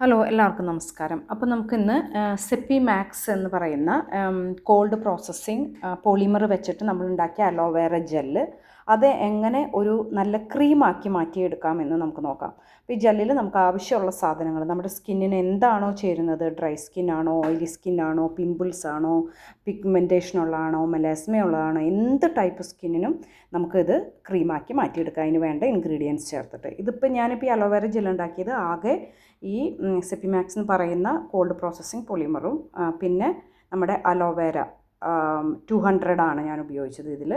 Hello എല്ലാവർക്കും നമസ്കാരം. അപ്പോൾ നമുക്കിന്ന് സെപ്പി മാക്സ് എന്ന് പറയുന്ന കോൾഡ് പ്രോസസ്സിങ് പോളിമർ വെച്ചിട്ട് നമ്മൾ ഉണ്ടാക്കിയ അലോവേറ ജെല്ല് അത് എങ്ങനെ ഒരു നല്ല ക്രീമാക്കി മാറ്റിയെടുക്കാം എന്ന് നമുക്ക് നോക്കാം. അപ്പോൾ ഈ ജെല്ലിൽ നമുക്ക് ആവശ്യമുള്ള സാധനങ്ങൾ നമ്മുടെ സ്കിന്നിന് എന്താണോ ചേരുന്നത്? ഡ്രൈ സ്കിന്നാണോ ഓയിലി സ്കിന്നാണോ പിമ്പിൾസ് ആണോ? പിഗ്മെന്റേഷൻ ഉള്ളതാണോ മെലാസ്മ ഉള്ളതാണോ എന്ത് ടൈപ്പ് സ്കിന്നിനും നമുക്കിത് ക്രീമാക്കി മാറ്റിയെടുക്കാം. അതിന് വേണ്ട ഇൻഗ്രീഡിയൻസ് ചേർത്തിട്ട്. ഇതിപ്പോൾ ഞാനിപ്പോൾ ഈ അലോവേറ ജെൽ ഉണ്ടാക്കിയത് ആകെ ഈ സെപ്പിമാക്സ് എന്ന് പറയുന്ന കോൾഡ് പ്രോസസ്സിങ് പൊളിമറും പിന്നെ നമ്മുടെ അലോവേര ടു ആണ് ഞാൻ ഉപയോഗിച്ചത് ഇതിൽ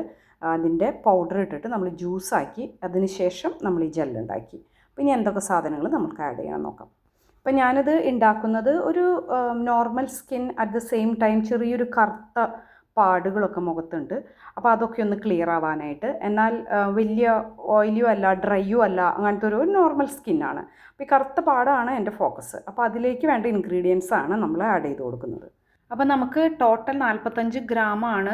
അതിന്റെ പൗഡർ ഇട്ടിട്ട് നമ്മൾ ജ്യൂസാക്കി അതിന് ശേഷം നമ്മൾ ഈ ജെല്ലുണ്ടാക്കി അപ്പോൾ ഇനി എന്തൊക്കെ സാധനങ്ങൾ നമുക്ക് ആഡ് ചെയ്യണം നോക്കാം. അപ്പം ഞാനത് ഉണ്ടാക്കുന്നത് ഒരു normal skin at the same time ചെറിയൊരു കറുത്ത പാടുകളൊക്കെ മുഖത്തുണ്ട്. അപ്പോൾ അതൊക്കെ ഒന്ന് ക്ലിയർ ആവാനായിട്ട്. എന്നാൽ വലിയ ഓയിലിയോ അല്ല ഡ്രൈയോ അല്ല അങ്ങനത്തെ ഒരു നോർമൽ സ്കിന്നാണ് അപ്പോൾ ഈ കറുത്ത പാടാണ് എന്റെ ഫോക്കസ് അപ്പോൾ അതിലേക്ക് വേണ്ട ഇൻഗ്രീഡിയൻസ് ആണ് നമ്മൾ ആഡ് ചെയ്ത് കൊടുക്കുന്നത്. അപ്പോൾ നമുക്ക് ടോട്ടൽ നാൽപ്പത്തഞ്ച് ഗ്രാമാണ്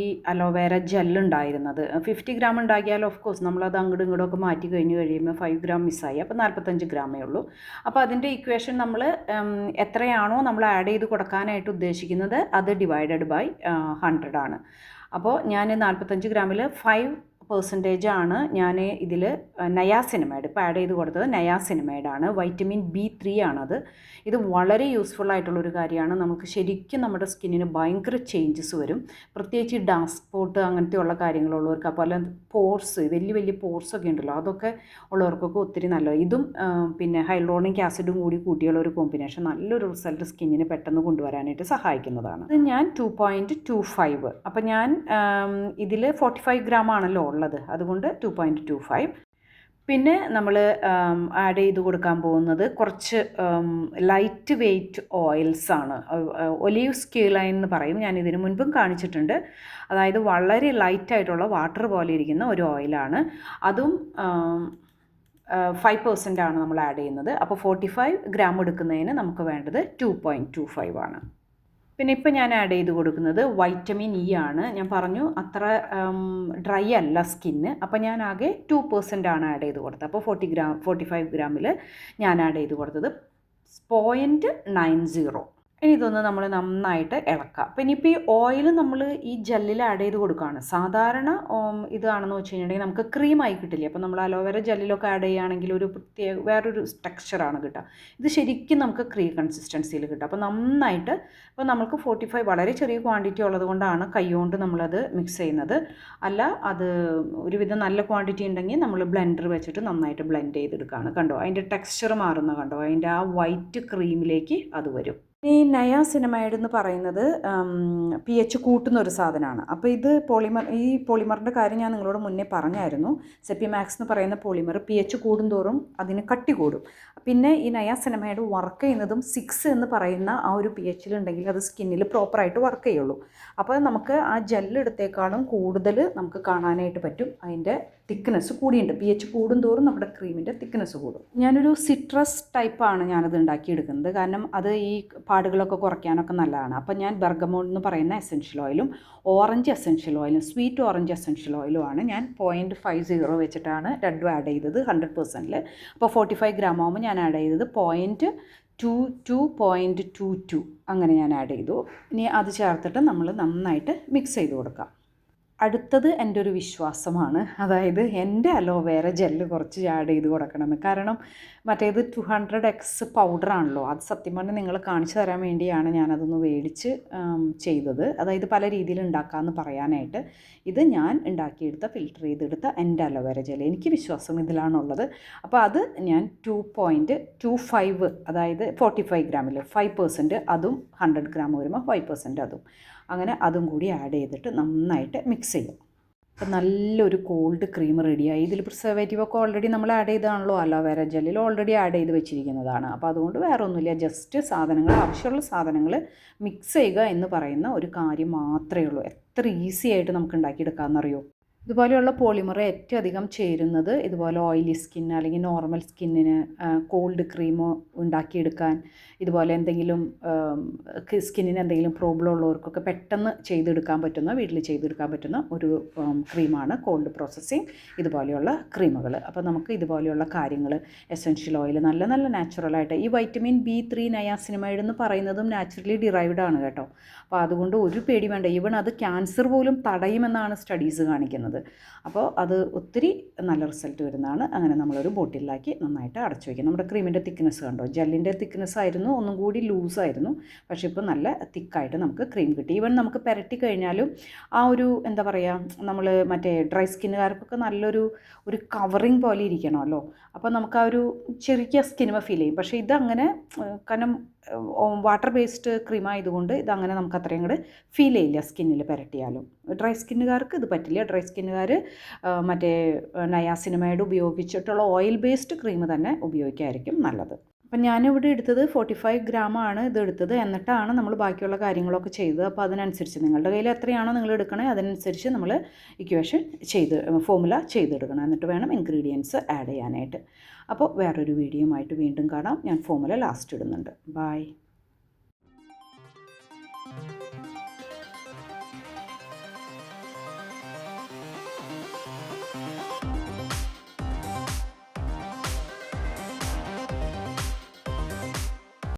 ഈ അലോവേര ജെൽ ഉണ്ടായിരുന്നത്. ഫിഫ്റ്റി ഗ്രാം ഉണ്ടാക്കിയാൽ ഓഫ് കോഴ്സ് നമ്മളത് അങ്ങോട്ടും ഇങ്ങോട്ടും ഒക്കെ മാറ്റി കഴിഞ്ഞ് കഴിയുമ്പോൾ ഫൈവ് ഗ്രാം മിസ്സായി അപ്പോൾ നാൽപ്പത്തഞ്ച് ഗ്രാമേ ഉള്ളൂ. അപ്പോൾ അതിന്റെ ഇക്വേഷൻ നമ്മൾ എത്രയാണോ നമ്മൾ ആഡ് ചെയ്ത് കൊടുക്കാനായിട്ട് ഉദ്ദേശിക്കുന്നത് അത് ഡിവൈഡഡ് ബൈ ഹൺഡ്രഡ് ആണ്. അപ്പോൾ ഞാൻ നാൽപ്പത്തഞ്ച് ഗ്രാമിൽ ഫൈവ് പെർസെന്റേജ് ആണ് ഞാൻ ഇതിൽ നയാസിനമൈഡ് ഇപ്പോൾ ആഡ് ചെയ്ത് കൊടുത്തത് നയാസിനിമൈഡാണ് വൈറ്റമിൻ ബി ത്രീ ആണത്. ഇത് വളരെ യൂസ്ഫുൾ ആയിട്ടുള്ളൊരു കാര്യമാണ്. നമുക്ക് ശരിക്കും നമ്മുടെ സ്കിന്നിന് ഭയങ്കര ചേഞ്ചസ് വരും. പ്രത്യേകിച്ച് ഡാർക്ക് സ്പോട്ട് അങ്ങനത്തെ ഉള്ള കാര്യങ്ങളുള്ളവർക്ക് അപ്പോൾ പോർസ് വലിയ വലിയ പോർസ് ഒക്കെ ഉണ്ടല്ലോ അതൊക്കെ ഉള്ളവർക്കൊക്കെ ഒത്തിരി നല്ലത്. ഇതും പിന്നെ ഹൈലോണിക് ആസിഡും കൂടി കൂട്ടിയുള്ള ഒരു കോമ്പിനേഷൻ നല്ലൊരു റിസൾട്ട് സ്കിന്നിന് പെട്ടെന്ന് കൊണ്ടുവരാനായിട്ട് സഹായിക്കുന്നതാണ്. ഇത് ഞാൻ ടു പോയിന്റ് ടു ഫൈവ് അപ്പോൾ ഞാൻ ഇതിൽ ഫോർട്ടി ഫൈവ് ഗ്രാം ആണല്ലോ ഉള്ളത്. അതുകൊണ്ട് ടു പോയിന്റ് ടു ഫൈവ് പിന്നെ നമ്മൾ ആഡ് ചെയ്ത് കൊടുക്കാൻ പോകുന്നത് കുറച്ച് ലൈറ്റ് വെയ്റ്റ് ഓയിൽസ് ആണ്. ഒലീവ് സ്കീലൈൻ എന്ന് പറയും. ഞാൻ ഇതിനു മുൻപും കാണിച്ചിട്ടുണ്ട്. അതായത് വളരെ ലൈറ്റായിട്ടുള്ള വാട്ടർ പോലെ ഇരിക്കുന്ന ഒരു ഓയിലാണ് അതും ഫൈവ് പെർസെന്റ് ആണ് നമ്മൾ ആഡ് ചെയ്യുന്നത്. അപ്പോൾ ഫോർട്ടി ഫൈവ് ഗ്രാം എടുക്കുന്നതിന് നമുക്ക് വേണ്ടത് ടു പോയിന്റ് ടു ഫൈവ് ആണ്. പിന്നെ ഇപ്പം ഞാൻ ആഡ് ചെയ്ത് കൊടുക്കുന്നത് വൈറ്റമിൻ ഇ ആണ്. ഞാൻ പറഞ്ഞു അത്ര ഡ്രൈ അല്ല സ്കിന്ന് അപ്പോൾ ഞാൻ ആകെ ടു പെർസെന്റ് ആണ് ആഡ് ചെയ്ത് കൊടുത്തത്. അപ്പോൾ ഫോർട്ടി ഗ്രാം ഫോർട്ടി ഫൈവ് ഗ്രാമിൽ ഞാൻ ആഡ് ചെയ്ത് കൊടുത്തത് പോയിന്റ് നയൻ സീറോ ഇനി ഇതൊന്ന് നമ്മൾ നന്നായിട്ട് ഇളക്കുക അപ്പം ഇനിയിപ്പോൾ ഈ ഓയിൽ നമ്മൾ ഈ ജെല്ലിൽ ആഡ് ചെയ്ത് കൊടുക്കുകയാണ് സാധാരണ ഇതാണെന്ന് വെച്ച് കഴിഞ്ഞിട്ടുണ്ടെങ്കിൽ നമുക്ക് ക്രീമായി കിട്ടില്ലേ? അപ്പോൾ നമ്മൾ അലോവേര ജെല്ലിലൊക്കെ ആഡ് ചെയ്യുകയാണെങ്കിൽ ഒരു പ്രത്യേക വേറൊരു ടെക്സ്ചറാണ് കിട്ടുക. ഇത് ശരിക്കും നമുക്ക് ക്രീ കൺസിസ്റ്റൻസിയിൽ കിട്ടുക. അപ്പോൾ നന്നായിട്ട് അപ്പോൾ നമുക്ക് ഫോർട്ടി ഫൈവ് വളരെ ചെറിയ ക്വാണ്ടിറ്റി ഉള്ളത് കൊണ്ടാണ് കൈകൊണ്ട് നമ്മളത് മിക്സ് ചെയ്യുന്നത്. അല്ല അത് ഒരുവിധം നല്ല ക്വാണ്ടിറ്റി ഉണ്ടെങ്കിൽ നമ്മൾ ബ്ലെൻഡർ വെച്ചിട്ട് നന്നായിട്ട് ബ്ലെൻഡ് ചെയ്തെടുക്കുകയാണ്. കണ്ടോ? അതിന്റെ ടെക്സ്ചർ മാറുന്ന കണ്ടോ? അതിന്റെ ആ വൈറ്റ് ക്രീമിലേക്ക് അത് വരും. ഈ നയാസിനമൈഡ് എന്ന് പറയുന്നത് പി എച്ച് കൂട്ടുന്ന ഒരു സാധനമാണ്. അപ്പോൾ ഇത് പോളിമർ ഈ പോളിമറിന്റെ കാര്യം ഞാൻ നിങ്ങളോട് മുന്നേ പറഞ്ഞായിരുന്നു. സെപ്പിമാക്സ് എന്ന് പറയുന്ന പോളിമർ പി എച്ച് കൂടുന്തോറും അതിന് കട്ടി കൂടും. പിന്നെ ഈ നയാസിനമൈഡ് വർക്ക് ചെയ്യുന്നതും സിക്സ് എന്ന് പറയുന്ന ആ ഒരു പി എച്ചിലുണ്ടെങ്കിൽ അത് സ്കിന്നിൽ പ്രോപ്പറായിട്ട് വർക്ക് ചെയ്യുള്ളൂ. അപ്പോൾ നമുക്ക് ആ ജെല്ലെടുത്തേക്കാളും കൂടുതൽ നമുക്ക് കാണാനായിട്ട് പറ്റും അതിന്റെ തിക്നെസ് കൂടിയുണ്ട് പി എച്ച് കൂടുന്തോറും നമ്മുടെ ക്രീമിന്റെ തിക്നെസ് കൂടും. ഞാനൊരു സിട്രസ് ടൈപ്പാണ് ഞാനത് ഉണ്ടാക്കിയെടുക്കുന്നത്. കാരണം അത് ഈ പാടുകളൊക്കെ കുറയ്ക്കാനൊക്കെ നല്ലതാണ്. അപ്പം ഞാൻ ബർഗമോൺ എന്ന് പറയുന്ന എസെൻഷ്യൽ ഓയിലും ഓറഞ്ച് എസെൻഷ്യൽ ഓയിലും സ്വീറ്റ് ഓറഞ്ച് എസെൻഷ്യൽ ഓയിലും ആണ് ഞാൻ പോയിന്റ് ഫൈവ് സീറോ വെച്ചിട്ടാണ് രണ്ടും ആഡ് ചെയ്തത് ഹൺഡ്രഡ് പെർസെന്റിൽ അപ്പോൾ ഫോർട്ടി ഫൈവ് ഗ്രാം ആകുമ്പോൾ ഞാൻ ആഡ് ചെയ്തത് point two two point two two അങ്ങനെ ഞാൻ ആഡ് ചെയ്തു. ഇനി അത് ചേർത്തിട്ട് നമ്മൾ നന്നായിട്ട് മിക്സ് ചെയ്ത് കൊടുക്കാം. അടുത്തത് എന്റെ ഒരു വിശ്വാസമാണ്. അതായത് എന്റെ അലോവേര ജെല്ല് കുറച്ച് ആഡ് ചെയ്ത് കൊടുക്കണമെന്ന്. കാരണം മറ്റേത് ടു ഹൺഡ്രഡ് എക്സ് പൗഡറാണല്ലോ അത് സത്യം പറഞ്ഞാൽ നിങ്ങൾ കാണിച്ചു തരാൻ വേണ്ടിയാണ് ഞാനതൊന്ന് മേടിച്ച് ചെയ്തത്. അതായത് പല രീതിയിൽ ഉണ്ടാക്കാമെന്ന് പറയാനായിട്ട് ഇത് ഞാൻ ഉണ്ടാക്കിയെടുത്ത ഫിൽറ്റർ ചെയ്തെടുത്ത എന്റെ അലോവേര ജെല്ല്. എനിക്ക് വിശ്വാസം ഇതിലാണുള്ളത്. അപ്പോൾ അത് ഞാൻ ടു പോയിന്റ് ടു ഫൈവ് അതായത് ഫോർട്ടി ഫൈവ് ഗ്രാമിൽ ഫൈവ് പെർസെന്റ് അതും ഹൺഡ്രഡ് ഗ്രാം വരുമ്പോൾ ഫൈവ് പെർസെന്റ് അതും. അങ്ങനെ അതും കൂടി ആഡ് ചെയ്തിട്ട് നന്നായിട്ട് മിക്സ് ചെയ്യും. അപ്പം നല്ലൊരു കോൾഡ് ക്രീം റെഡിയായി. ഇതിൽ പ്രിസർവേറ്റീവ് ഒക്കെ ഓൾറെഡി നമ്മൾ ആഡ് ചെയ്താണല്ലോ. അലോവേര ജെല്ലിൽ ഓൾറെഡി ആഡ് ചെയ്ത് വെച്ചിരിക്കുന്നതാണ്. അപ്പോൾ അതുകൊണ്ട് വേറെ ഒന്നുമില്ല. ജസ്റ്റ് സാധനങ്ങൾ ആവശ്യമുള്ള സാധനങ്ങൾ മിക്സ് ചെയ്യുക എന്ന് പറയുന്ന ഒരു കാര്യം മാത്രമേ ഉള്ളൂ. എത്ര ഈസി ആയിട്ട് നമുക്ക് ഉണ്ടാക്കിയെടുക്കാമെന്നറിയോ? ഇതുപോലെയുള്ള പോളിമർ ഏറ്റവും അധികം ചേരുന്നത് ഇതുപോലെ ഓയിലി സ്കിൻ അല്ലെങ്കിൽ നോർമൽ സ്കിന്നിന് കോൾഡ് ക്രീം ഉണ്ടാക്കിയെടുക്കാൻ ഇതുപോലെ എന്തെങ്കിലും സ്കിന്നിന് എന്തെങ്കിലും പ്രോബ്ലം ഉള്ളവർക്കൊക്കെ പെട്ടെന്ന് ചെയ്തെടുക്കാൻ പറ്റുന്ന വീട്ടിൽ ചെയ്തെടുക്കാൻ പറ്റുന്ന ഒരു ക്രീമാണ് കോൾഡ് പ്രോസസ്സിങ് ഇതുപോലെയുള്ള ക്രീമുകൾ അപ്പോൾ നമുക്ക് ഇതുപോലെയുള്ള കാര്യങ്ങൾ എസെൻഷ്യൽ ഓയിൽ നല്ല നല്ല നാച്ചുറലായിട്ട് ഈ വൈറ്റമിൻ ബി ത്രീ നയാസിനിമൈഡ് എന്ന് പറയുന്നതും നാച്ചുറലി ഡിറൈവ്ഡ് ആണ് കേട്ടോ. അപ്പോൾ അതുകൊണ്ട് ഒരു പേടി വേണ്ട. ഈവൺ അത് ക്യാൻസർ പോലും തടയുമെന്നാണ് സ്റ്റഡീസ് കാണിക്കുന്നത്. അപ്പോൾ അത് ഒത്തിരി നല്ല റിസൾട്ട് വരുന്നതാണ്. അങ്ങനെ നമ്മളൊരു ബോട്ടിലാക്കി നന്നായിട്ട് അടച്ചു വയ്ക്കും. നമ്മുടെ ക്രീമിന്റെ തിക്നെസ് കണ്ടോ? ജെല്ലിന്റെ തിക്നെസ് ആയിരുന്നു ഒന്നും കൂടി ലൂസായിരുന്നു. പക്ഷേ ഇപ്പോൾ നല്ല തിക്കായിട്ട് നമുക്ക് ക്രീം കിട്ടി. ഈവൻ നമുക്ക് പുരട്ടി കഴിഞ്ഞാലും ആ ഒരു എന്താ പറയുക നമ്മൾ മറ്റേ ഡ്രൈ സ്കിന്നുകാർക്കൊക്കെ നല്ലൊരു ഒരു കവറിങ് പോലെ ഇരിക്കണമല്ലോ. അപ്പോൾ നമുക്ക് ആ ഒരു ചെറിയ സ്കിനുമ ഫീൽ ചെയ്യും. പക്ഷേ ഇതങ്ങനെ കാരണം വാട്ടർ ബേസ്ഡ് ക്രീം ആയതുകൊണ്ട് ഇത് അങ്ങനെ നമുക്ക് അത്രയും കൂടെ ഫീൽ ചെയ്യില്ല സ്കിന്നിൽ പുരട്ടിയാലും. ഡ്രൈ സ്കിന്നുകാർക്ക് ഇത് പറ്റില്ല. ഡ്രൈ സ്കിന്നുകാർ മറ്റേ നയാസിനമൈഡ് ഉപയോഗിച്ചിട്ടുള്ള ഓയിൽ ബേസ്ഡ് ക്രീം തന്നെ ഉപയോഗിക്കായിരിക്കും നല്ലത്. അപ്പം ഞാനിവിടെ എടുത്തത് ഫോർട്ടി ഫൈവ് ആണ് ഇത് എടുത്തത്. എന്നിട്ടാണ് നമ്മൾ ബാക്കിയുള്ള കാര്യങ്ങളൊക്കെ ചെയ്തത്. അപ്പോൾ അതിനനുസരിച്ച് നിങ്ങളുടെ കയ്യിൽ എത്രയാണോ നിങ്ങൾ എടുക്കണേ അതിനനുസരിച്ച് നമ്മൾ ഇക്വേഷൻ ചെയ്ത് ഫോമുല ചെയ്തെടുക്കണം. എന്നിട്ട് വേണം ഇൻഗ്രീഡിയൻസ് ആഡ് ചെയ്യാനായിട്ട്. അപ്പോൾ വേറൊരു വീഡിയോ ആയിട്ട് വീണ്ടും കാണാം. ഞാൻ ഫോമുല ലാസ്റ്റ് ഇടുന്നുണ്ട്. ബൈ